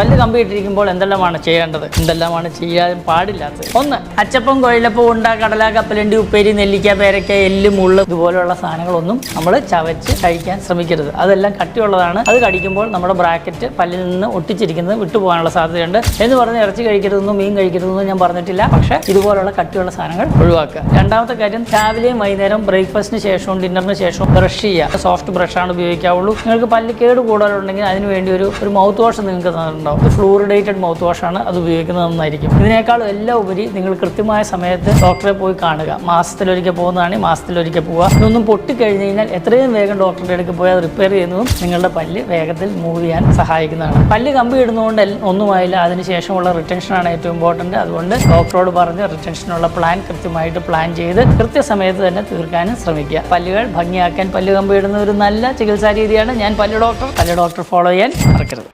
പല്ല് കമ്പി ഇട്ടിരിക്കുമ്പോൾ എന്തെല്ലാമാണ് ചെയ്യേണ്ടത്? എന്തെല്ലാമാണ് ചെയ്യാൻ പാടില്ലാത്തത്? ഒന്ന് അച്ചപ്പം കൊഴിലപ്പം ഉണ്ട കടല കപ്പലണ്ടി ഉപ്പേരി നെല്ലിക്ക പേരക്ക എല്ല് മുള്ള് ഇതുപോലെയുള്ള സാധനങ്ങളൊന്നും നമ്മൾ ചവച്ച് കഴിക്കാൻ ശ്രമിക്കരുത്. അതെല്ലാം കട്ടിയുള്ളതാണ്. അത് കടിക്കുമ്പോൾ നമ്മുടെ ബ്രാക്കറ്റ് പല്ലിൽ നിന്ന് ഒട്ടിച്ചിരിക്കുന്നത് വിട്ടുപോകാനുള്ള സാധ്യതയുണ്ട്. എന്ന് പറഞ്ഞ് ഇറച്ചി കഴിക്കരുതെന്നും മീൻ കഴിക്കരുതെന്നും ഞാൻ പറഞ്ഞിട്ടില്ല. പക്ഷേ ഇതുപോലുള്ള കട്ടിയുള്ള സാധനങ്ങൾ ഒഴിവാക്കുക. രണ്ടാമത്തെ കാര്യം രാവിലെയും വൈകുന്നേരം ബ്രേക്ക്ഫാസ്റ്റിന് ശേഷവും ഡിന്നറിന് ശേഷവും ബ്രഷ് ചെയ്യുക. സോഫ്റ്റ് ബ്രഷാണ് ഉപയോഗിക്കാവുള്ളൂ. നിങ്ങൾക്ക് പല്ല് കേട് കൂടുതലുണ്ടെങ്കിൽ അതിനുവേണ്ടി ഒരു ഒരു മൗത്ത് വാഷ് നിങ്ങൾക്ക് തന്നിട്ടുണ്ടാവും ഫ്ലൂറിഡേറ്റഡ് മൗത്ത് വാഷാണ് അത് ഉപയോഗിക്കുന്നത് നന്നായിരിക്കും. ഇതിനേക്കാൾ എല്ലാം ഉപരി നിങ്ങൾ കൃത്യമായ സമയത്ത് ഡോക്ടറെ പോയി കാണുക. മാസത്തിലൊരിക്കൽ പോകുന്നതാണ് മാസത്തിലൊരിക്കൽ പോവുക. ഇതൊന്നും പൊട്ടിക്കഴിഞ്ഞ് കഴിഞ്ഞാൽ എത്രയും വേഗം ഡോക്ടറുടെ അടുക്കൽ പോയി അത് റിപ്പയർ ചെയ്യുന്നതും നിങ്ങളുടെ പല്ല് വേഗത്തിൽ മൂവ് ചെയ്യാൻ സഹായിക്കുന്നതാണ്. പല്ല് കമ്പി ഇടുന്നതുകൊണ്ട് ഒന്നുമായില്ല. അതിനുശേഷമുള്ള റിട്ടൻഷനാണ് ഏറ്റവും ഇമ്പോർട്ടന്റ് അതുകൊണ്ട് ഡോക്ടറോട് പറഞ്ഞ് റിട്ടൻഷനുള്ള പ്ലാൻ കൃത്യമായിട്ട് പ്ലാൻ ചെയ്ത് കൃത്യസമയത്ത് തന്നെ തീർക്കാനും ശ്രമിക്കുക. പല്ലുകൾ ഭംഗിയാക്കാൻ പല്ല് കമ്പി ഇടുന്ന ഒരു നല്ല ചികിത്സാ രീതിയാണ് ഞാൻ പല്ല് ഡോക്ടർ. പല്ല് ഡോക്ടർ ഫോളോ ചെയ്യാൻ മറക്കരുത്.